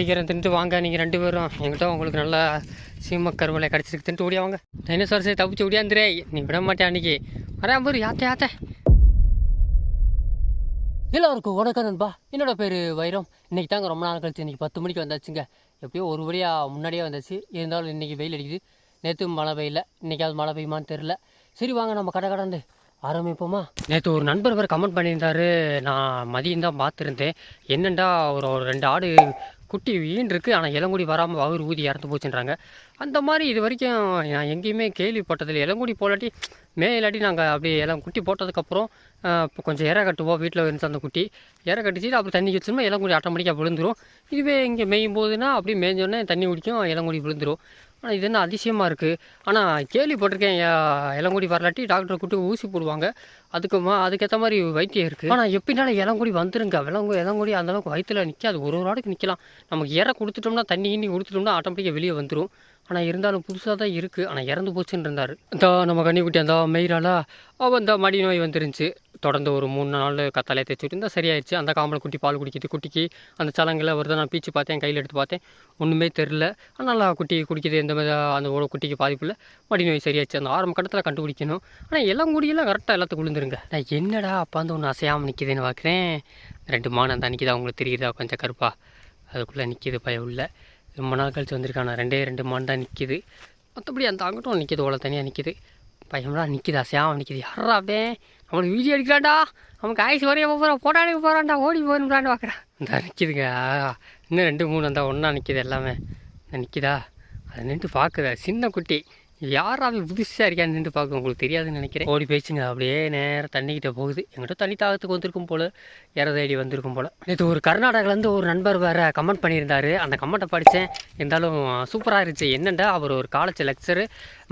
சீக்கிரம் தின்ட்டு வாங்க. நீங்கள் ரெண்டு பேரும் எங்கிட்ட உங்களுக்கு நல்லா சீம கருவலை கிடச்சிருக்கு. தின்ட்டு ஓடியா வாங்க. டைனோசார்ஸை தப்பிச்சு ஓடியாந்துரே நீ விட மாட்டேன் அன்னைக்கு? வரேன் பேர் யாத்த யாத்த? எல்லாருக்கும் வணக்கம் நண்பா. என்னோட பேர் வைரம். இன்னைக்கு தாங்க ரொம்ப நாள் கழிச்சு இன்னைக்கு பத்து மணிக்கு வந்தாச்சுங்க. எப்படியோ ஒரு வழியாக முன்னாடியே வந்தாச்சு. இருந்தாலும் இன்னைக்கு வெயில் அடிக்குது. நேற்று மழை பெய்யல. இன்னைக்காவது மழை பெய்யுமான்னு தெரில சரி வாங்க நம்ம கடை கடந்து ஆரம்பிப்போமா? நேற்று ஒரு நண்பர் வேறு கமெண்ட் பண்ணியிருந்தாரு. நான் மதியம் தான் பார்த்துருந்தேன். என்னெண்டா ஒரு ஒரு ரெண்டு ஆடு குட்டி வீண் இருக்குது ஆனால் இளங்குடி வராமல் அவர் ஊதி இறந்து போச்சுன்றாங்க. அந்த மாதிரி இது வரைக்கும் நான் எங்கேயுமே கேள்விப்பட்டதில்லை. இளங்குடி போலாட்டி மே இல்லாட்டி நாங்கள் அப்படி இளம் குட்டி போட்டதுக்கப்புறம் இப்போ கொஞ்சம் இற கட்டுவோம். வீட்டில் இருந்துச்சு அந்த குட்டி. இற கட்டிச்சு அப்புறம் தண்ணி வச்சோம்னா இளங்குடி ஆட்டோமேட்டிக்காக விழுந்துரும். இதுவே இங்கே மேயும் போதுன்னா அப்படியே மேய்ஞ்சோடனே தண்ணி குடிக்கும் இளங்குடி விழுந்துரும். ஆனால் இது என்ன அதிசயமாக இருக்குது ஆனால் கேள்விப்பட்டிருக்கேன். இளங்குடி வரலாட்டி டாக்டரை கூட்டு ஊசி போடுவாங்க. அதுக்கு மா அதுக்கேற்ற மாதிரி வைத்தியம் இருக்குது ஆனால் எப்படினாலும் இளங்குடி வந்துருங்க. விலங்கு இளங்குடி அந்தளவுக்கு வயிற்றுல நிற்காது ஒரு ஒரு ஆடுக்கு நிற்கலாம் நமக்கு இற கொடுத்துட்டோம்னா தண்ணி கிண்ணி கொடுத்துட்டோம்னா ஆட்டோமேட்டிக்காக வெளியே வந்துடும் ஆனால் இருந்தாலும் புதுசாக தான் இருக்குது ஆனால் இறந்து போச்சுன்னு இருந்தார். இந்த நம்ம கன்னிக்குட்டி அந்த மெயிராலா அவள் இந்த மடி நோய் வந்துருந்துச்சு. தொடர்ந்து ஒரு மூணு நாள் கத்தாலே தேய்ச்சிட்டு இருந்தால் சரியாயிடுச்சு அந்த காம்பளை குட்டி பால் குடிக்குது குட்டிக்கு அந்த சலங்கில் வருது நான் பீச்சு பார்த்தேன் கையில் எடுத்து பார்த்தேன். ஒன்றுமே தெரில. நல்லா குட்டி குடிக்குது எந்த மாதிரி அந்த ஒரு குட்டிக்கு பாதிப்பில் மடி நோய் சரியாச்சு அந்த ஆரம்ப கட்டத்தில் கண்டுபிடிக்கணும். ஆனால் எல்லாம் குடியெல்லாம் கரெக்டாக எல்லாத்துக்கும் விழுந்துருங்க. நான் என்னடா அப்பா வந்து ஒன்று அசையாமல் நிற்கிதுன்னு பார்க்குறேன் ரெண்டு மானம் அந்த நிற்கிதா உங்களுக்கு தெரியுதா? கொஞ்சம் கருப்பா. அதுக்குள்ளே நிற்கிது பயம் உள்ள. ரொம்ப நாள் கழிச்சு வந்திருக்கான். ரெண்டே ரெண்டு மான் தான் நிற்கிது மற்றபடி அந்த அங்கிட்டும் நிற்கிது ஓலை தனியாக நிற்கிது பையன்டா நிற்கிது அசையாமல் நிற்கிது யாரா அவன்? அவனுக்கு வீடியோ எடுக்கிறான்டா அவனுக்கு ஆயுசு வரைய போகிறான் போட்டோ எடுக்க போகிறான்டா ஓடி போகணும்டான்னு பார்க்குறான் இந்த நிற்கிதுங்க இன்னும் ரெண்டு மூணு அந்த ஒன்றா நிற்கிது எல்லாமே. நிற்கிதா அதை நின்று பார்க்குத சின்ன குட்டி. யாராவது புதுசாக இருக்கான்னு நின்று பார்க்க உங்களுக்கு தெரியாதுன்னு நினைக்கிறேன். ஓடி போயிடுச்சுங்க. அப்படியே நேரம் தண்ணிக்கிட்ட போகுது. எங்கிட்ட தண்ணி தாகத்துக்கு வந்திருக்கும் போல் இற தேடி வந்திருக்கும் போல். நேற்று ஒரு கர்நாடகாலேருந்து ஒரு நண்பர் வேறு கமெண்ட் பண்ணியிருந்தாரு. அந்த கமெண்ட்டை படித்தேன் இருந்தாலும் சூப்பராக இருந்துச்சு. என்னண்டா அவர் ஒரு காலேஜ் லெக்சரு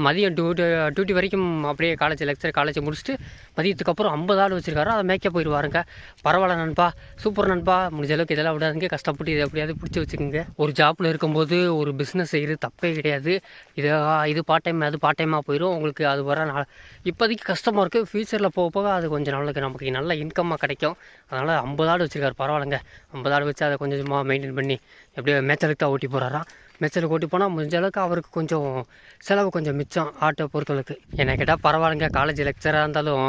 மதியம் டியூட்டி டியூட்டி வரைக்கும் அப்படியே காலேஜ் லெக்சர் காலேஜ் முடிச்சுட்டு மதியத்துக்கு அப்புறம் ஐம்பது ஆள் வச்சிருக்காரு. அதை மேய்க்க போயிடுவாருங்க பரவாயில்ல நண்பா. சூப்பர் நண்பா. முடிஞ்ச அளவுக்கு இதெல்லாம் விடாதுங்க. கஷ்டப்பட்டு இதை எப்படியாவது பிடிச்சி வச்சுக்கோங்க. ஒரு ஜாப்பில் இருக்கும்போது ஒரு பிஸ்னஸ் செய்கிறது தப்பே கிடையாது. இதை இது பார்ட் டைம் அது பார்ட் டைமாக போயிடும் உங்களுக்கு அது வர நாள் இப்போதைக்கு கஷ்டமாக இருக்குது ஃப்யூச்சரில் போக போக அது கொஞ்சம் நாளுக்கு நமக்கு நல்ல இன்கம்மாக கிடைக்கும். அதனால் ஐம்பது ஆடு வச்சிருக்காரு பரவாயில்லைங்க. ஐம்பது ஆடு வச்சு அதை கொஞ்சம் கொஞ்சமாக மெயின்டைன் பண்ணி எப்படியோ மேய்ச்சலுக்கு தான் ஓட்டி போகிறாராம் மேய்ச்சலுக்கு ஓட்டி போனால் முடிஞ்ச அளவுக்கு அவருக்கு கொஞ்சம் செலவு கொஞ்சம் மிச்சம் ஆட்டை பொறுத்தளவுக்கு என்ன கேட்டால் பரவாயில்லைங்க காலேஜ் லெக்சராக இருந்தாலும்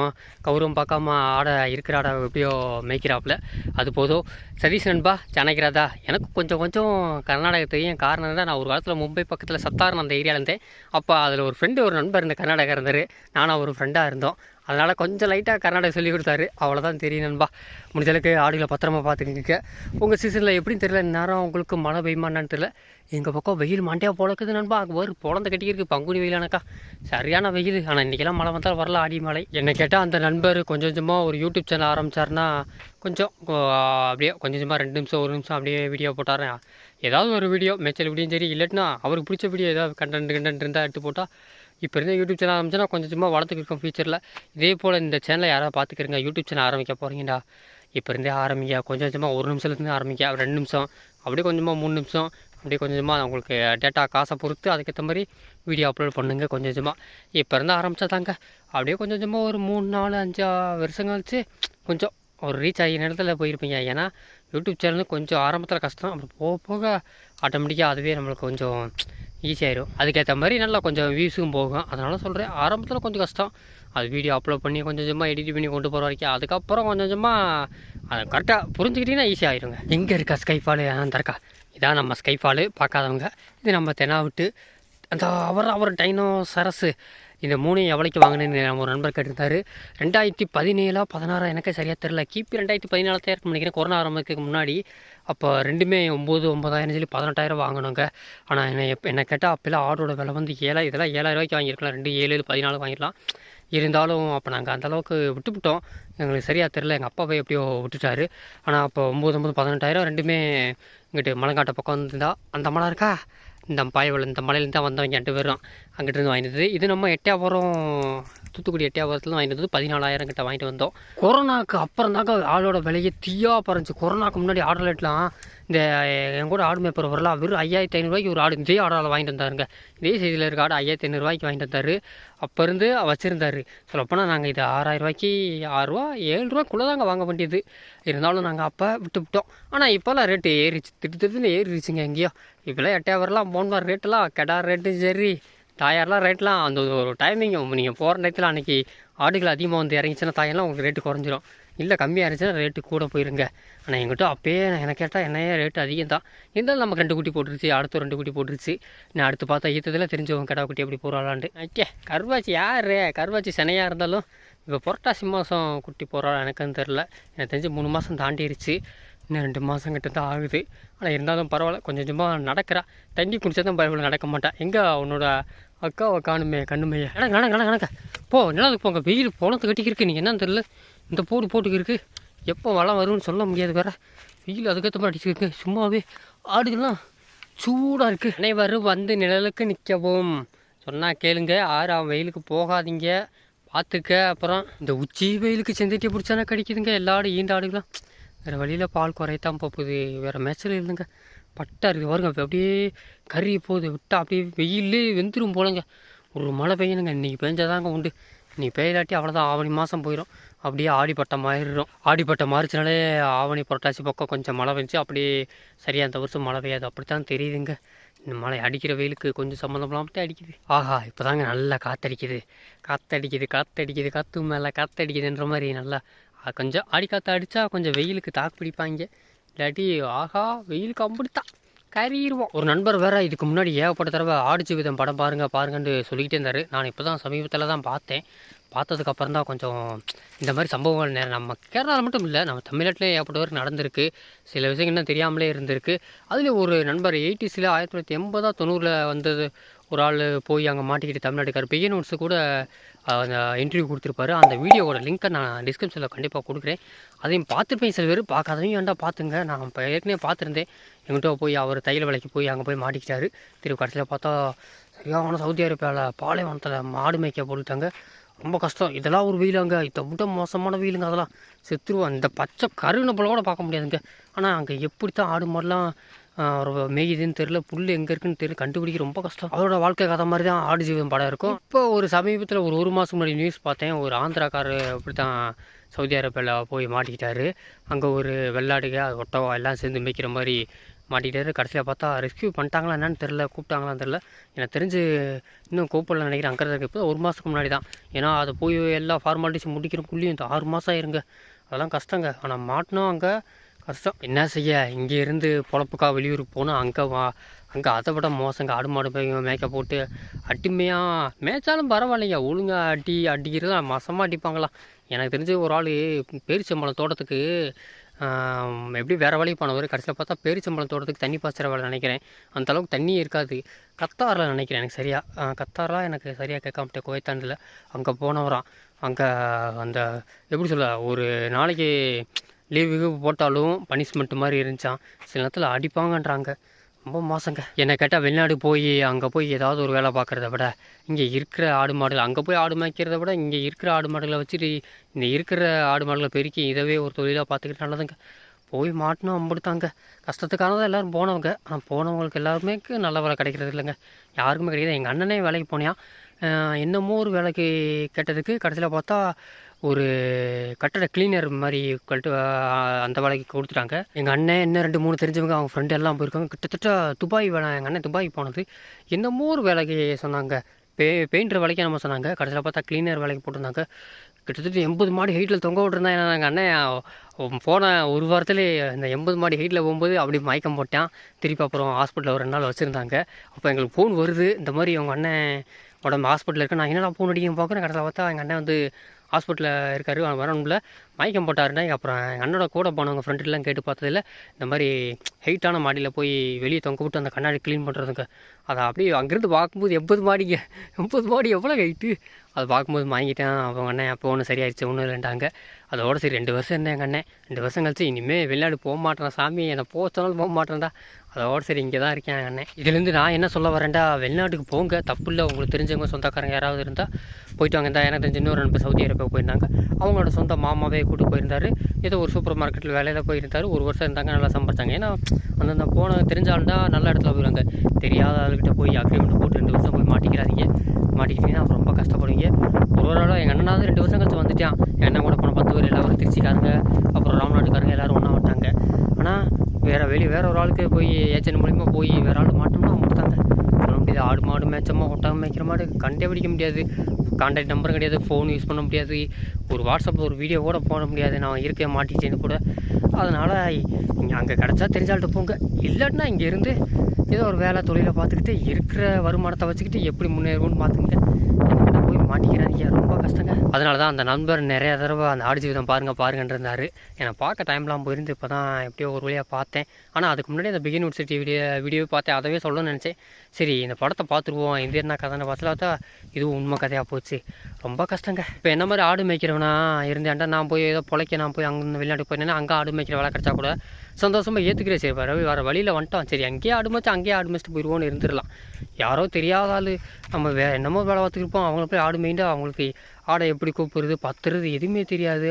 கௌரவம் பார்க்காம ஆடை இருக்கிற ஆடை எப்படியோ மேய்க்கிறாப்புல. அது போதும். சதீஷ் நண்பா ஜானகிராதா எனக்கு கொஞ்சம் கொஞ்சம் கர்நாடகா தெரியும் காரணம் தான் நான் ஒரு காலத்தில் மும்பை பக்கத்தில் சத்தாரன் அந்த ஏரியாவில் இருந்தேன். அப்போ அதில் ஒரு ஃப்ரெண்டு ஒரு நண்பர் இருந்த கர்நாடகா இருந்தார். நானும் ஒரு ஃப்ரெண்டாக இருந்தோம். அதனால் கொஞ்சம் லைட்டாக கர்நாடகா சொல்லி கொடுத்தாரு. அவ்வளோதான் தெரியும் நண்பா. முடிஞ்சளவுக்கு ஆடுகளை பத்திரமா பார்த்துக்கிங்க உங்கள் சீசனில் எப்படின்னு தெரியல நேரம் உங்களுக்கு மழை பெய்யுமான்னு தெரியல. எங்கள் பக்கம் வெயில் மண்டையாக போலக்குது நண்பா. அங்கே ஒரு குழந்தை கட்டிக்கிருக்கு பங்குனி வெயிலானக்கா சரியான வெயில். ஆனால் இன்றைக்கெல்லாம் மழை வந்தால் வரல ஆடி மழை. என்னை கேட்டால் அந்த நண்பர் கொஞ்சம் கொஞ்சமாக ஒரு யூடியூப் சேனல் ஆரம்பிச்சாருன்னா கொஞ்சம் அப்படியே கொஞ்சம் கொஞ்சமாக ரெண்டு நிமிஷம் ஒரு நிமிஷம் அப்படியே வீடியோ போட்டார். ஏதாவது ஒரு வீடியோ மேய்ச்சல் வீடியும் சரி இல்லைன்னா அவருக்கு பிடிச்ச வீடியோ ஏதாவது கண்டென்ட் கண்டென்ட் இருந்தால் எடுத்து போட்டால் இப்போ இருந்த யூடியூப் சேனல் ஆரம்பிச்சுன்னா கொஞ்சம் கொஞ்சமாக வளர்த்துக்கிருக்கோம் ஃபியூச்சரில் இதே போல் இந்த சேனலை யாராவது பார்த்துக்கிறங்க யூடியூப் சேனல் ஆரம்பிக்க போகிறீங்கடா இப்போ இருந்தே ஆரம்பிங்க. கொஞ்சம் கொஞ்சமாக ஒரு நிமிஷத்துலேருந்து ஆரம்பிக்க ரெண்டு நிமிஷம். அப்படியே கொஞ்சமாக மூணு நிமிஷம். அப்படியே கொஞ்சமாக உங்களுக்கு டேட்டா காசை பொறுத்து அதுக்கேற்ற மாதிரி வீடியோ அப்லோட் பண்ணுங்க கொஞ்சம் கொஞ்சமாக இப்போ இருந்து ஆரம்பித்தா தாங்க அப்படியே கொஞ்சம் கொஞ்சமாக ஒரு மூணு நாலு அஞ்சு வருஷம் கழிச்சு கொஞ்சம் ஒரு ரீச் ஆகிய நேரத்தில் போயிருப்பீங்க. ஏன்னா யூடியூப் சேனல் கொஞ்சம் ஆரம்பத்தில் கஷ்டம். அப்புறம் போக போக ஆட்டோமேட்டிக்காக அதுவே நம்மளுக்கு கொஞ்சம் ஈஸியாயிரும் அதுக்கேற்ற மாதிரி நல்லா கொஞ்சம் வியூஸும் போகும். அதனால் சொல்கிறேன் ஆரம்பத்தில் கொஞ்சம் கஷ்டம். அது வீடியோ அப்லோட் பண்ணி கொஞ்சம் கொஞ்சமாக எடிட் பண்ணி கொண்டு போகிற வரைக்கும். அதுக்கப்புறம் கொஞ்சம் கொஞ்சமாக அதை கரெக்டாக புரிஞ்சுக்கிட்டிங்கன்னா ஈஸியாக ஆயிருங்க. எங்கே இருக்கா ஸ்கைஃபாலு அந்த இருக்கா? இதான் நம்ம ஸ்கைஃபாலு பார்க்காதவங்க இது நம்ம தெனாவிட்டு. அந்த அவர் அவர் டைனோ சரஸு இந்த மூணையும் எவ்வளோக்கு வாங்கினேன்னு நம்ம ஒரு நண்பர் கேட்டிருந்தாரு. ரெண்டாயிரத்தி பதினேழா பதினாறா எனக்கு சரியாக தெரில கிபி ரெண்டாயிரத்தி பதினாலு தான் நினைக்கிறேன். கொரோனா ஆரம்பிக்கிறதுக்கு முன்னாடி. அப்போ ரெண்டுமே ஒம்பது ஒம்பதாயிரம் சொல்லி பதினெட்டாயிரம் வாங்கினோங்க. ஆனால் என்னை என்னை கேட்டால் அப்போல்லாம் ஆடோட விலை வந்து ஏழா இதெல்லாம் ஏழாயிரம் ரூபாய்க்கு வாங்கியிருக்கலாம். ரெண்டு ஏழு ஏழு பதினாலு வாங்கிடலாம் இருந்தாலும் அப்போ நாங்கள் அந்தளவுக்கு விட்டுவிட்டோம் எங்களுக்கு சரியாக தெரில எங்கள் அப்பாவை எப்படியோ விட்டுட்டாரு. ஆனால் அப்போ ஒம்பது ஒம்பது பதினெட்டாயிரம் ரெண்டுமே இங்கிட்டு மலைக்காட்ட பக்கம் வந்துருந்தா அந்த மழை இருக்கா? இந்த பாயவள் இந்த மலையிலேருந்து தான் வந்தவங்க ரெண்டு பேரும் அங்கிட்டிருந்து வாங்கினது. இது நம்ம எட்டியாபுரம் தூத்துக்குடி எட்டயபுரத்துல வாங்கிட்டு வந்து பதினாலாயிரம் கிட்ட வாங்கிட்டு வந்தோம். கொரோனாக்கு அப்புறம் தாங்க ஆளோட விலையை தீயா பறஞ்சு கொரோனாக்கு முன்னாடி ஆடு ரேட்லாம் இந்த என் கூட ஆடு மேய்ப்பர் வரலாம் வெறும் ஐயாயிரத்தி ஐநூறுரூவாய்க்கு ஒரு ஆடு இதே ஆடால் வாங்கிட்டு வந்தாருங்க. இதே செய்தியில் இருக்க ஆடு ஐயாயிரத்தி ஐநூறுரூவாய்க்கு வாங்கிட்டு வந்தார். அப்போ இருந்து வச்சுருந்தாரு. சொல்லப்போனால் நாங்கள் இது ஆறாயிரம் ரூபாய்க்கு ஆறுரூவா ஏழு ரூபாக்குள்ளே தாங்க வாங்க வேண்டியது. இருந்தாலும் நாங்கள் அப்போ விட்டு விட்டோம். ஆனால் இப்போல்லாம் ரேட்டு ஏறிச்சு திட்டு திட்டுன்னு ஏறிடுச்சுங்க எங்கேயோ. இப்போல்லாம் எட்டையாவரெலாம் போன்வார் ரேட்டெல்லாம் கெடா ரேட்டு சரி. டயர்லாம் ரேட்லாம் அந்த ஒரு டைமிங் நீங்கள் போகிற நேரத்தில் அன்றைக்கி ஆடுகள் அதிகமாக வந்து இறங்கிச்சுன்னா தாயெல்லாம் உங்களுக்கு ரேட்டு குறைஞ்சிரும். இல்லை கம்மியாக இருந்துச்சுன்னா ரேட்டு கூட போயிருங்க. ஆனால் எங்கிட்ட அப்பயே எனக்கு கேட்டால் என்னையே ரேட்டு அதிகம் தான். இருந்தாலும் நமக்கு ரெண்டு குட்டி போட்டுருச்சு அடுத்து ரெண்டு குட்டி போட்டுருச்சு. நான் அடுத்து பார்த்தா ஈத்ததில் தெரிஞ்சவங்க கடா குட்டி எப்படி போகிறாளான்ட்டு ஓகே கருவாச்சி யார்? கருவாச்சி சென்னையாக இருந்தாலும் இப்போ புரட்டாசி மாதம் குட்டி போகிறாள் எனக்குன்னு தெரில எனக்கு தெரிஞ்சு மூணு மாதம் தாண்டிருச்சு. இன்னும் ரெண்டு மாதம் கிட்ட தான் ஆகுது. ஆனால் இருந்தாலும் பரவாயில்ல. கொஞ்சம் கொஞ்சமாக நடக்கிறா. தண்ணி குடிச்சா தான் பயவில் நடக்க மாட்டேன் எங்கே உன்னோட அக்காவை காணுமே கண்ணுமைய? எனக்கு நடக்க நடக்க நடக்க போ நிலத்துக்கு போங்க வெயில் போனது கட்டிக்கிருக்கு. நீங்கள் என்னன்னு தெரியல. இந்த போடு போட்டுக்கிருக்கு எப்போ வளம் வரும்னு சொல்ல முடியாது வேற. வெயில் அதுக்கேற்ற மாதிரி அடிச்சுருக்கு. சும்மாவே ஆடுகள்லாம் சூடாக இருக்குது அனைவரும் வந்து நிழலுக்கு நிற்கவும். சொன்னால் கேளுங்க. ஆறாம் வெயிலுக்கு போகாதீங்க. பார்த்துக்க. அப்புறம் இந்த உச்சி வெயிலுக்கு செந்தட்டியை பிடிச்சானா கடிக்குதுங்க. எல்லா ஆடு ஈண்ட ஆடுகளும் வேறு வழியில் பால் குறையத்தான் போகுது. வேறு மேய்ச்சல் இல்லைங்க. பட்டா இருக்குது பாருங்க. அப்ப அப்படியே கறி போகுது. விட்டா அப்படியே வெயிலே வெந்துடும் போலங்க. ஒரு மழை பெய்யணுங்க. இன்றைக்கி பெஞ்சாதாங்க உண்டு. இன்னைக்கு பெய்யலாட்டி அவ்வளோதான் ஆவணி மாதம் போயிடும் அப்படியே ஆடிப்பட்டம் மாறிடும். ஆடிப்பட்டம் மாறிச்சினாலே ஆவணி புரட்டாசி பக்கம் கொஞ்சம் மழை பெஞ்சு அப்படியே சரியாக அந்த வருஷம் மழை பெய்யாது. அப்படித்தான் தெரியுதுங்க. இந்த மழை அடிக்கிற வெயிலுக்கு கொஞ்சம் சம்மந்தம் இல்லாமட்டே அடிக்குது. ஆஹா இப்போ தாங்க நல்லா காற்றடிக்குது காற்றடிக்குது காற்றடிக்குது காற்று மேலே காற்றடிக்குதுன்ற மாதிரி நல்லா கொஞ்சம் ஆடிக்காற்று அடித்தா கொஞ்சம் வெயிலுக்கு தாக்கு பிடிப்பாங்க. இல்லாட்டி ஆஹா வெயிலுக்கு அம்பிடித்தான் கறிடுவோம் ஒரு நண்பர் வேறு இதுக்கு முன்னாடி ஏகப்பட்ட தடவை ஆடிச்சு விதம் படம் பாருங்கள் பாருங்கன்னு சொல்லிக்கிட்டே இருந்தார். நான் இப்போ தான் சமீபத்தில் தான் பார்த்தேன். பார்த்ததுக்கப்புறம் தான் கொஞ்சம் இந்த மாதிரி சம்பவங்கள் நேரம் நம்ம கேரளாவில் மட்டும் இல்லை நம்ம தமிழ்நாட்டிலே ஏகப்பட்ட வரைக்கும் நடந்திருக்கு. சில விஷயங்கள் இன்னும் தெரியாமலே இருந்திருக்கு. அதில் ஒரு நண்பர் எயிட்டிஸில் ஆயிரத்தி தொள்ளாயிரத்தி எண்பதா தொண்ணூறில் வந்தது. ஒரு ஆள் போய் அங்கே மாட்டிக்கிட்டு தமிழ்நாட்டுக்கார் பெய்ய நோட்ஸு கூட இன்டர்வியூ கொடுத்துருப்பாரு. அந்த வீடியோவோட லிங்க்கை நான் டிஸ்கிரிப்ஷனில் கண்டிப்பாக கொடுக்குறேன். அதையும் பார்த்துருப்பேன் சில பேர். பார்க்காதவங்க ஏன்டா பார்த்துங்க? நான் இப்போ ஏற்கனவே பார்த்துருந்தேன். எங்கிட்ட போய் அவர் தையல் வேலைக்கு போய் அங்கே போய் மாட்டிக்கிட்டாரு. திரும்ப கடைசியில் பார்த்தா சரியான சவுதி அரேபியாவில் பாலைவனத்தில் மாடு மேய்க்க போட்டுட்டாங்க. ரொம்ப கஷ்டம். இதெல்லாம் ஒரு வெயிலாங்க. இதை விட மோசமான வெயிலுங்க அதெல்லாம். செத்துருவோம் இந்த பச்சை கருவினை போல கூட பார்க்க முடியாதுங்க. ஆனால் அங்கே எப்படி தான் ஆடு மாடுலாம் ஆஹ், மேயுதுன்னு தெரியல புல் எங்கே இருக்குன்னு தெரியல கண்டுபிடிக்க ரொம்ப கஷ்டம். அவரோட வாழ்க்கை கதை மாதிரி தான் ஆடு ஜீவன் படம் இருக்கும். இப்போ ஒரு சமீபத்தில் ஒரு ஒரு மாதம் முன்னாடி நியூஸ் பார்த்தேன் ஒரு ஆந்திராக்காரர் அப்படி தான் சவுதி அரேபியாவில் போய் மாட்டிக்கிட்டாரு. அங்கே ஒரு வெள்ளாடுக ஒட்டவா எல்லாம் சேர்ந்து மேய்க்கிற மாதிரி மாட்டிக்கிட்டாரு. கடைசியில் பார்த்தா ரெஸ்கியூ பண்ணிட்டாங்களா என்னன்னு தெரில கூப்பிட்டாங்களான்னு தெரில எனக்கு தெரிஞ்சு இன்னும் கூப்பிடல நினைக்கிறேன் அங்கே இருக்கு இப்போ ஒரு மாதத்துக்கு முன்னாடி தான். ஏன்னா அது போய் எல்லா ஃபார்மாலிட்டிஸும் முடிக்கிறக்குள்ளேயும் இந்த ஆறு மாதம் ஆயிருங்க. அதெல்லாம் கஷ்டங்க. ஆனால் மாட்டினோம் அங்கே. கஷ்டம். என்ன செய்ய? இங்கே இருந்து பொழப்புக்கா வெளியூருக்கு போனால் அங்கே வா. அங்கே அதை விட மோசங்க ஆடு மாடு மேய்க்க மேய்க்க போட்டு அடிமையாக மேய்ச்சாலும் பரவாயில்லைங்க. ஒழுங்காக அடி அடிக்கிறதா மசமாக அடிப்பாங்களாம். எனக்கு தெரிஞ்சு ஒரு ஆள் பேரிச்சம்பழம் தோட்டத்துக்கு எப்படி வேறு வேலைக்கு போனவர் கடைசியில் பார்த்தா பேரிச்சம்பழம் தோட்டத்துக்கு தண்ணி பாய்ச்சுற வேலை நினைக்கிறேன். அந்த அளவுக்கு தண்ணி இருக்காது. கத்தாரில் நினைக்கிறேன் எனக்கு சரியாக கத்தாரெலாம் எனக்கு சரியாக கேட்காமட்டேன் கோயத்தாண்டில் அங்கே போனவரான் அங்கே அந்த எப்படி சொல்ல ஒரு நாளைக்கு லீவுக்கு போட்டாலும் பனிஷ்மெண்ட் மாதிரி இருந்துச்சான் சில நேரத்தில் அடிப்பாங்கன்றாங்க. ரொம்ப மோசங்க. என்னை கேட்டால் வெளிநாடு போய் அங்கே போய் ஏதாவது ஒரு வேலை பார்க்குறத விட இங்கே இருக்கிற ஆடு மாடுகள் அங்கே போய் ஆடு மேய்க்கிறத விட இங்கே இருக்கிற ஆடு மாடுகளை வச்சுட்டு இந்த இருக்கிற ஆடு மாடுகளை பெருக்கி இதவே ஒரு தொழிலாக பார்த்துக்கிட்டு நல்லதுங்க. போய் மாட்டணும் அம்பிடுத்தாங்க. கஷ்டத்துக்காக தான் எல்லோரும் போனவங்க. ஆனால் போனவங்களுக்கு எல்லாருமே நல்ல வேலை கிடைக்கிறது இல்லைங்க. யாருக்குமே கிடையாது எங்கள் அண்ணனே வேலைக்கு போனியா? என்னமோ ஒரு வேலைக்கு கேட்டதுக்கு கடைசியில் பார்த்தா ஒரு கட்டட கிளீனர் மாதிரி கட்டு அந்த வேலைக்கு கொடுத்துட்டாங்க. எங்கள் அண்ணன் இன்னும் ரெண்டு மூணு தெரிஞ்சவங்க அவங்க ஃப்ரெண்டு எல்லாம் போயிருக்காங்க. கிட்டத்தட்ட துபாய் வேலை எங்கள் அண்ணன் துபாய் போனது. என்னமோ ஒரு வேலைக்கு சொன்னாங்க. பே பெயிண்டர் வேலைக்கு நம்ம சொன்னாங்க. கடைசியில் பார்த்தா கிளீனர் வேலைக்கு போட்டிருந்தாங்க. கிட்டத்தட்ட எண்பது மாடி ஹைட்டில் தொங்க விட்டுருந்தா எங்கள் அண்ணன் போன ஒரு வாரத்துலேயே இந்த எண்பது மாடி ஹைட்டில் போகும்போது அப்படி மயக்கம் போட்டான். திருப்பி அப்புறம் ஹாஸ்பிட்டலில் ஒரு ரெண்டு நாள் வச்சுருந்தாங்க. அப்போ எங்களுக்கு ஃபோன் வருது. இந்த மாதிரி அவங்க அண்ணன் உடம்பு ஹாஸ்பிட்டலில் இருக்கு. நான் என்னடா ஃபோன் அடிக்க பார்க்குறேன். கடைசியில் பார்த்தா எங்கள் அண்ணன் வந்து ஹாஸ்பிட்டலில் இருக்காரு அவன் வரணும்ல மயக்கம் போட்டாருன்னா அப்புறம் அண்ணோட கூட போனவங்க ஃப்ரெண்டுலாம் கேட்டு பார்த்ததில்ல இந்த மாதிரி ஹைட்டான மாடியில் போய் வெளியே தொங்க விட்டு அந்த கண்ணாடி க்ளீன் பண்ணுறதுங்க அதை அப்படியே அங்கேருந்து பார்க்கும்போது எண்பது மாடிங்க. எண்பது மாடி எவ்வளோ ஹைட்டு அதை பார்க்கும்போது வாங்கிட்டேன் அவங்க அண்ணன் அப்போ ஒன்று சரியாயிடுச்சு ஒன்றும் இல்லைண்டாங்க அதோட சரி ரெண்டு வருஷம் இருந்தேன் எங்கள் அண்ணன்? ரெண்டு வருஷம் கழிச்சு இனிமேல் வெளிநாடு போக மாட்டேன் சாமி. என்னை போக சொன்னாலும் போக மாட்டேன்டா அதோட சரி இங்கே தான் இருக்கேன் அண்ணன். இதுலேருந்து நான் என்ன சொல்ல வரேன்டா? வெளிநாட்டுக்கு போங்க. தப்பு இல்லை. உங்களுக்கு தெரிஞ்சவங்க சொந்தக்காரங்க யாராவது இருந்தால் போயிட்டு வாங்க இந்த எனக்கு தெரிஞ்ச இன்னொரு நண்பர் சவுதி அரேபியா போயிருந்தாங்க. அவங்களோட சொந்த மாமாவே கூட்டு போயிருந்தாரு. ஏதோ ஒரு சூப்பர் மார்க்கெட்டில் வேலையில் போயிருந்தாரு. ஒரு வருஷம் இருந்தாங்க நல்லா சம்பாதிச்சாங்க ஏன்னா அந்தந்த போன தெரிஞ்ச ஆள் தான் நல்ல இடத்துல போயிடுவாங்க தெரியாத ஆளுகிட்ட போய் அக்ரிமெண்ட் போட்டு ரெண்டு வருஷம் போய் மாட்டிக்கிறாதீங்க. மாட்டிக்கிட்டீங்கன்னா ரொம்ப கஷ்டப்படுவீங்க. ஒரு ஒரு ஆளும் எங்கள் அண்ணாவது ரெண்டு வருஷம் கழிச்சு வந்துட்டான். என் கூட போன பத்து பேர் எல்லாரும் திருச்சிக்காரங்க அப்புறம் ராம்நாட்டுக்காரங்க எல்லோரும் ஒன்றா வந்துட்டாங்க. ஆனால் வேறு வெளியே வேற ஒரு ஆளுக்கு போய் ஏஜென்ட் மூலிமா போய் வேற ஆள் மாட்டோம்னா அவங்க கொடுத்தாங்க சொல்ல முடியாது. ஆடு மாடு மேய்ச்சமாக ஒட்டகம் மேய்க்கிற மாடு கண்டே பிடிக்க முடியாது. கான்டாக்ட் நம்பரும் கிடையாது ஃபோன் யூஸ் பண்ண முடியாது ஒரு வாட்ஸ்அப்பில் ஒரு வீடியோ கூட போட முடியாது நான் இருக்க மாட்டிச்சேன்னு கூட. அதனால் அங்கே கிடச்சா தெரிஞ்சால்ட்டு போங்க. இல்லாட்டினா இங்கே இருந்து ஏதோ ஒரு வேலை தொழிலை பார்த்துக்கிட்டு இருக்கிற வருமானத்தை வச்சுக்கிட்டு எப்படி முன்னேறுவோம்னு பார்த்துங்க எனக்கு போய் மாட்டிக்கிறாங்க ரொம்ப கஷ்டங்க. அதனால தான் அந்த நண்பர் நிறைய தடவை அந்த ஆடு ஜீவிதம் பாருங்கள் பாருங்கன்றிருந்தார் என்னை பார்க்க டைம்லாம் போயிருந்து இப்போ தான் எப்படியோ ஒரு வழியாக பார்த்தேன். ஆனால் அதுக்கு முன்னாடி அந்த பிகின் சிட்டி வீடியோ வீடியோ பார்த்தேன். அதவே சொல்லணும்னு நினச்சேன். சரி இந்த படத்தை பார்த்துருவோம். இது என்ன கதைன்னு பார்த்தா இதுவும் உண்மை கதையாக போச்சு. ரொம்ப கஷ்டங்க. இப்போ என்ன மாதிரி ஆடு மேய்க்கிறவனா இருந்தேன்டா நான் போய் ஏதோ பிழைக்க நான் போய் அங்கே வெளிநாட்டுக்கு போயிருந்தேன்னா அங்கே ஆடு மேய்க்கிற வேலை கிடச்சா கூட சந்தோஷமாக ஏற்றுக்கிறேன் சரி வர வர வழியில் வந்துட்டோம் சரி அங்கேயே ஆடு மேய்ச்சி அங்கேயே ஆடு மேய்ச்சிட்டு போயிடுவோன்னு இருந்துடலாம். யாரோ தெரியாத ஆள். நம்ம வே என்னமோ வேலை பார்த்துருப்போம் அவங்கள போய் ஆடு மேய்ந்தா அவங்களுக்கு ஆடை எப்படி கூப்பிடுறது பத்துறது எதுவுமே தெரியாது.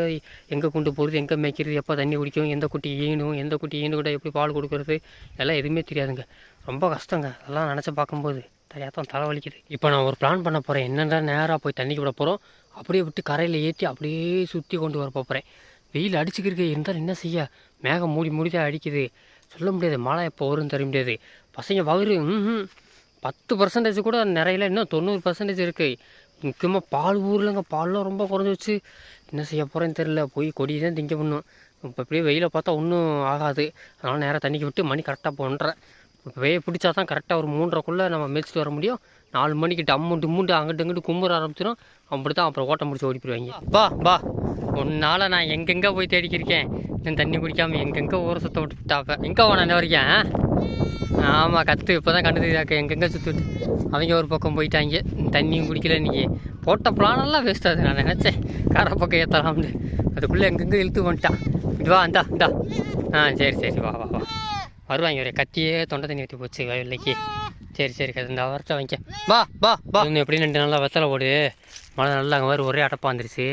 எங்கே கொண்டு போகிறது எங்கே மேய்க்கிறது எப்போ தண்ணி குடிக்கும் எந்த குட்டி ஈனும் எந்த குட்டி ஈனு கூட எப்படி பால் கொடுக்குறது எல்லாம் எதுவுமே தெரியாதுங்க. ரொம்ப கஷ்டங்க. அதெல்லாம் நினச்சி பார்க்கும்போது தெரியாதான் தலைவலிக்குது இப்போ நான் ஒரு பிளான் பண்ண போகிறேன் என்னென்ன நேராக போய் தண்ணிக்கு விட போகிறோம் அப்படியே விட்டு கரையில் ஏற்றி அப்படியே சுற்றி கொண்டு வர போகிறேன் வெயில் அடிச்சுக்கிருக்கு இருந்தால் என்ன செய்ய? மேகம் மூடி மூடி தான் அடிக்குது. சொல்ல முடியாது மழை எப்போ வரும்னு தெரிய முடியாது. பசங்க வயிறு ம் பத்து பர்சன்டேஜ் கூட நிறையில இன்னும் தொண்ணூறு பர்சன்டேஜ் இருக்குது முக்கியமாக பால் ஊர்லங்க பால்லாம் ரொம்ப குறைஞ்சி வச்சு என்ன செய்ய போகிறேன்னு தெரில போய் கொடி தான் திங்க பண்ணும். இப்போ அப்படியே வெயிலை பார்த்தா ஒன்றும் ஆகாது. அதனால் நேராக தண்ணிக்கு விட்டு மணி கரெக்டாக போன்றேன் இப்போ வெயில் பிடிச்சா தான் கரெக்டாக ஒரு மூன்றரைக்குள்ளே நம்ம மேய்ச்சிட்டு வர முடியும். நாலு மணிக்கு டம்மு டிம்முண்டு அங்கிட்டு இங்கிட்டு கும்புற ஆரம்பிச்சிடும் அப்படி தான் அப்புறம் ஓட்டம் முடிச்சு ஓடி போயிடுவாங்க. பா பா உன்னால் நான் எங்கெங்கே போய் தேடிக்கிருக்கேன்? இன்னும் தண்ணி குடிக்காமல் எங்கெங்கே ஊரை சுத்த விட்டுட்டாப்ப எங்கே போன இந்த வரைக்கும் ஆமாம் கற்று இப்போ தான் கண்டுதாக்க எங்கெங்கே சுற்றி விட்டு அவங்க ஒரு பக்கம் போயிட்டாங்க. தண்ணியும் குடிக்கல இன்றைக்கி போட்ட பிளானெல்லாம் வேஸ்ட் அது நான் நினச்சேன். காரை பக்கம் ஏற்றலாம்னு அதுக்குள்ளே எங்கெங்கே இழுத்து வந்துட்டான். இது வா இந்தா இந்தா. ஆ சரி சரி. வா வா வா. வருவாங்க ஒரு கத்தியே தொண்டை தண்ணி ஊற்றி போச்சு வயல்லைக்கு சரி சரி கதை இந்த வரத்தை வாங்கிக்க. வா வா வா. இன்னும் எப்படி ரெண்டு நல்லா வெத்தலை போடு. மழை நல்லா அங்கே மாதிரி ஒரே அடப்பா வந்துருச்சு.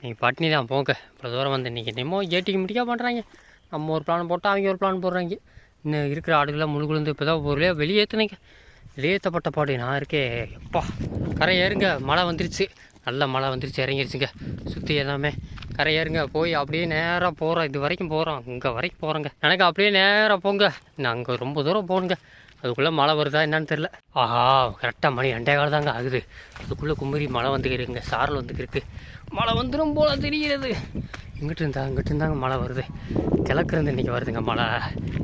நீங்கள் பட்னி தான் போங்க. இவ்வளோ தூரம் வந்து இன்றைக்கி என்னமோ ஏட்டிக்கு முடிக்கா பண்ணுறாங்க நம்ம ஒரு பிளான் போட்டால் அவங்க ஒரு பிளான் போடுறாங்க. இன்னும் இருக்கிற ஆடுகள்லாம் முழுகுலேருந்து இப்போ தான் பொருளே வெளியேற்றுனீங்க வெளியேற்றப்பட்ட பாடு நான் இருக்கே. எப்பா கரை ஏறுங்க. மழை வந்துருச்சு. நல்ல மழை வந்துருச்சு இறங்கிருச்சுங்க. சுற்றி எல்லாமே கரை ஏறுங்க. போய் அப்படியே நேராக போகிறோம் இது வரைக்கும் போகிறோம் இங்கே வரைக்கும் போகிறோங்க எனக்கு அப்படியே நேராக போங்க. நான் அங்கே ரொம்ப தூரம் போகணுங்க. அதுக்குள்ளே மழை வருதா என்னன்னு தெரில ஆஹா கரெக்டாக மணி ரெண்டே காலம் தாங்க ஆகுது. அதுக்குள்ளே குமரி மழை வந்துக்கிறதுங்க சாரல் வந்துக்கிருக்கு மழை வந்துடும் போல தெரிகிறது. இங்கிட்டு இருந்தா இங்கிட்டு இருந்தாங்க மழை வருது. கிழக்கு இருந்து இன்றைக்கி வருதுங்க மழை.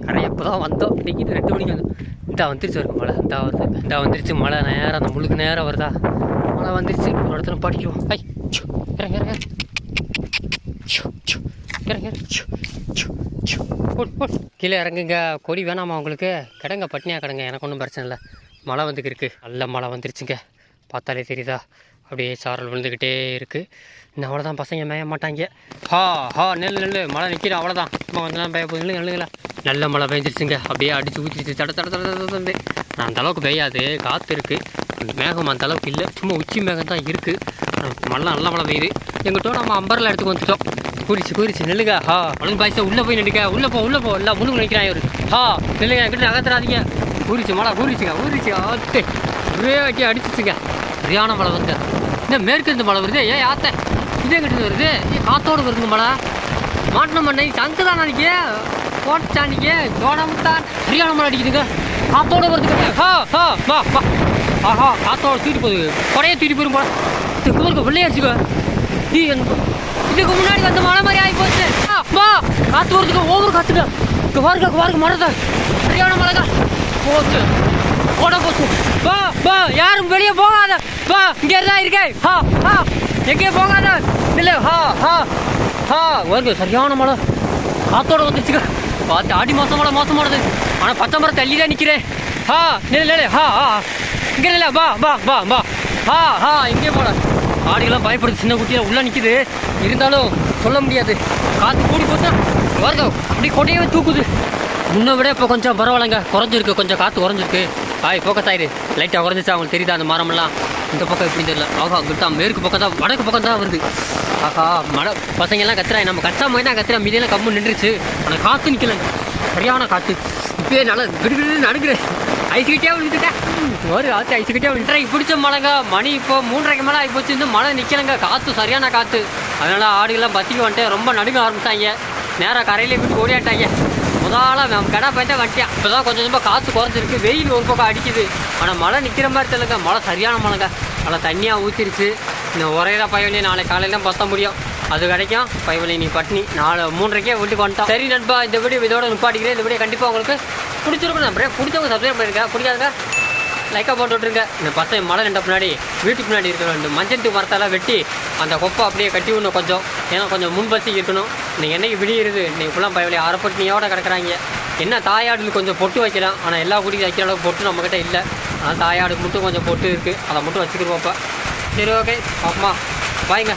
கரை இப்போ தான் வந்தோம் இன்றைக்கி ரெண்டு மணிக்கு வந்து இந்தா வந்துருச்சு வருங்க மழை. இந்தா வருது. இந்தா வந்துருச்சு மழை. நேரம் அந்த முழுக்கு நேரம் வருதா? மழை வந்துருச்சு. ஒரு இடத்துல படிக்கிறோம் ஐ ச்சு, இறங்க இறங்க. ச்சு, இறங்க கீழே இறங்குங்க. கொடி வேணாமா உங்களுக்கு? கிடங்க பட்னியாக கிடங்க. எனக்கு ஒன்றும் பிரச்சனை இல்லை. மழை வந்துக்கிருக்கு. நல்ல மழை வந்துருச்சுங்க. பார்த்தாலே தெரியுதா? அப்படியே சாரல் விழுந்துக்கிட்டே இருக்குது இன்னும் அவ்வளோதான் பசங்க மேய மாட்டாங்க. ஹா ஹா நெல் நெல் மழை நிற்கிற அவ்வளோதான் சும்மா வந்துலாம் பெய்ய போகுது. நெல்லுங்களா? நல்ல மழை பெஞ்சிருச்சுங்க. அப்படியே அடித்து ஊற்றிச்சு தட தட தட தட நான் அந்த அளவுக்கு பெய்யாது. காற்று இருக்குது மேகம் அந்த அளவுக்கு இல்லை. சும்மா உச்சி மேகம் தான் இருக்குது மழை நல்ல மழை பெய்யுது. எங்கிட்ட நம்ம அம்பரில் எடுத்துக்கு வந்துட்டோம். கூறிச்சு கூறிச்சு நில்லுங்க. ஹா அவனுக்கு பாய்ச்சா உள்ளே போய் நின்றுக்க உள்ளே போ உள்ளே போ. எல்லாம் முழுங்க நிற்கிறான் இவர். ஹா நில்லுங்க என்கிட்ட நகர்த்துறாதீங்க கூறிச்சு மழை கூறிச்சுங்க ஊறிச்சு ஆட்டு ஒரே வாட்டி அடிச்சிச்சுங்க. சரியான மழை வந்து. இந்த மேற்கிருந்து மழை வருது? ஏன் ஆத்த. இதே கிட்ட வருது? ஏன் காத்தோடு வருதுங்க மழை. மாட்டின மண்ணை சங்கு தான் அன்னைக்கு? போட்டானிக்கு தோடமுத்தான் சரியான மழை அடிக்குதுங்க. காத்தோடு வருதுங்க ஹா ஹா வா வா. ஆஹா காத்தோட தூக்கிட்டு போகுது. குறைய தூக்கிட்டு போயிரும் போல. இது வெள்ளையாச்சுக்கோ நீ எனக்கு இதுக்கு முன்னாடி வந்து மழை மாதிரி ஆகி போச்சு ஆ, வா. காத்து வருதுங்க ஓவர் காத்துட்டு இங்க பாருங்க பாருங்க மழை சரியான மழைங்க போச்சு. போட போச்சு. வா வா. யாரும் வெளியே போகாத. வா இங்கே தான் இருக்கேன். ஹா ஹா எங்கேயும் போகாத. இல்லை ஹா ஹா ஹா வருங்க சரியான மழை காத்தோட வந்துச்சுங்க பார்த்து ஆடி மாதம் மழை மோசமானது ஆனால் பச்சை மரம் தள்ளி தான் நிற்கிறேன் ஹா நிலை நிலை ஹா ஹா இங்கே இல்லை வா வா வா வா. ஹா ஹா இங்கே போட. ஆடுகள்லாம் பயப்படுது. சின்ன குட்டியாக உள்ளே நிற்கிது இருந்தாலும் சொல்ல முடியாது. காற்று கூடி போச்சா? வருதோ? அப்படி கொட்டையவே தூக்குது. முன்ன விட இப்போ கொஞ்சம் பரவாயில்லைங்க. குறைஞ்சிருக்கு. கொஞ்சம் காற்று குறைஞ்சிருக்கு. ஆய் ஃபோக்கஸ் ஆயிரு. லைட்டாக குறைஞ்சிச்சா அவங்களுக்கு தெரியுதா? அந்த மரமெல்லாம்? இந்த பக்கம் எப்படி தெரியல. ஆகா கிட்டா மேற்கு பக்கம் தான் வடக்கு பக்கம் தான் வருது. ஆகா மழை. பசங்கெல்லாம் கத்துறாங்க. நம்ம கத்தா மாதிரி தான் கத்துறா மீதியெல்லாம் கம்மு நின்றுச்சு. ஆனால் காற்று நிற்கலங்க சரியான காற்று இப்பயே நல்லா விடுவிடுன்னு நடுங்குறேன் ஐஸ்கிட்டே விழுந்துட்டேன் ஒரு ஆற்று ஐஸ்கிட்டே விழுந்துட்டேன் பிடிச்ச மழைங்க மணி இப்போ மூன்றரைக்கு மேலே ஆகி போச்சு. இந்த மழை நிற்கலங்க காற்று சரியான காற்று அதனால் ஆடுகள்லாம் பத்திக்கு வந்துட்டு ரொம்ப நடுங்க ஆரம்பித்தாங்க நேராக கரையிலே விட்டு ஓடியாட்டாங்க. முதல்ல நம்ம கடை போயிட்டே வந்துட்டேன். இப்போ தான் கொஞ்சம் கொஞ்சமாக காற்று குறைஞ்சிருக்கு. வெயில் ஒரு பக்கம் அடிக்குது. ஆனால் மழை நிற்கிற மாதிரி தெரியலங்க. மழை சரியான மழைங்க. நல்லா தண்ணியாக ஊற்றிருச்சு இந்த உரையில தான் நாளை காலையில் தான் முடியும். அது கிடைக்கும். பயவலி நீ பட்னி நாலு மூன்றரைக்கே வீட்டுக்கு வந்துட்டோம் சரி நண்பா இந்த வீடியோ இதோட நிப்பாட்டிக்கிறேன். இந்த வீடியோ கண்டிப்பாக உங்களுக்கு பிடிச்சிருக்கும் நம்புறேன். பிடிச்சவங்க சப்ஸ்கிரைப் பண்ணிருக்கேன் பிடிக்காதுங்க லைக்காக போட்டு விட்ருங்க இந்த பசங்க மழை நின்ற பின்னாடி வீட்டுக்கு பின்னாடி இருக்கிற இந்த மஞ்சள் மரத்தெல்லாம் வெட்டி அந்த கொப்பை அப்படியே கட்டி விடணும் கொஞ்சம். ஏன்னா கொஞ்சம் முன்பசி இருக்கணும். இன்னைக்கு என்னைக்கு விடியிருது இன்னைக்கு ஃபுல்லாக பயவலி அரைப்பட்டினியோட கிடக்குறாங்க. என்ன தாயாடுன்னு கொஞ்சம் பொட்டு வைக்கலாம். ஆனால் எல்லா குடிக்கும் வைக்கிற அளவுக்கு பொட்டு நம்மக்கிட்ட இல்லை. ஆனால் தாயாடுக்கு மட்டும் கொஞ்சம் பொட்டு இருக்குது அதை மட்டும் வச்சுக்கிறோம் அப்போ. சரி ஓகே பாப்பமா பாய்ங்க.